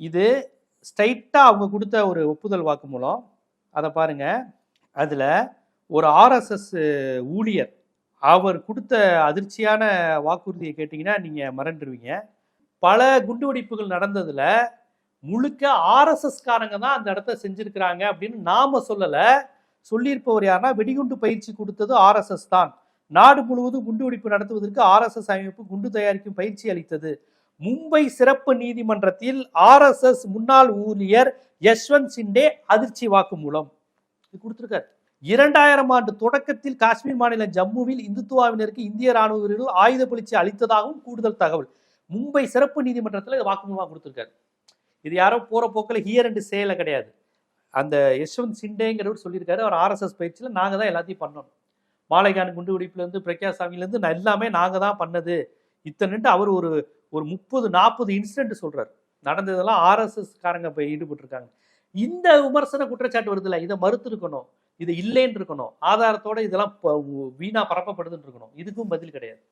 இது ஸ்ட்ரைட்டாக அவங்க கொடுத்த ஒரு ஒப்புதல் வாக்குமூலம் அதை பாருங்க. அதில் ஒரு ஆர்எஸ்எஸ் ஊழியர் அவர் கொடுத்த அதிர்ச்சியான வாக்குறுதியை கேட்டிங்கன்னா நீங்கள் மறந்துடுவீங்க பல குண்டுவெடிப்புகள் நடந்ததில் முழுக்க ஆர்எஸ்எஸ்காரங்க தான் அந்த இடத்த செஞ்சுருக்கிறாங்க அப்படின்னு நாம சொல்லலை. சொல்லியிருப்பவர் யாருன்னா வெடிகுண்டு பயிற்சி கொடுத்தது ஆர்எஸ்எஸ் தான். நாடு முழுவதும் குண்டுவெடிப்பு நடத்துவதற்கு ஆர்எஸ்எஸ் அமைப்பு குண்டு தயாரிக்கும் பயிற்சி அளித்தது. மும்பை சிறப்பு நீதிமன்றத்தில் ஆர்எஸ்எஸ் முன்னாள் ஊழியர் யஷ்வந்த் சிண்டே அதிர்ச்சி வாக்குமூலம் இது கொடுத்திருக்காரு. இரண்டாயிரம் ஆண்டு தொடக்கத்தில் காஷ்மீர் மாநிலம் ஜம்முவில் இந்துத்துவாவினருக்கு இந்திய ராணுவ வீரர்கள் ஆயுத பயிற்சி அளித்ததாகவும் கூடுதல் தகவல். மும்பை சிறப்பு நீதிமன்றத்தில் வாக்குமூலமாக கொடுத்துருக்காரு. இது யாரோ போகிற போக்கில் ஹியர் அண்ட் சேல கிடையாது. அந்த யஷ்வந்த் சிண்டேங்கிறவர் சொல்லியிருக்காரு. அவர் ஆர்எஸ்எஸ் பயிற்சியில் நாங்கள் தான் எல்லாத்தையும் பண்ணணும். மாலைகான் குண்டு பிரக்யா சாமிலேருந்து எல்லாமே நாங்கள் தான் பண்ணது. இத்தனைட்டு அவர் ஒரு ஒரு முப்பது நாற்பது இன்சிடென்ட் சொல்றாரு. நடந்ததெல்லாம் ஆர்எஸ்எஸ் காரங்க போய் ஈடுபட்டிருக்காங்க. இந்த விமர்சன குற்றச்சாட்டு வருதுல்ல இதை மறுத்து இருக்கணும் இது இல்லைன்னு இருக்கணும் ஆதாரத்தோட இதெல்லாம் வீணா பரப்பப்படுதுன்னு இருக்கணும் இதுக்கும் பதில் கிடையாது.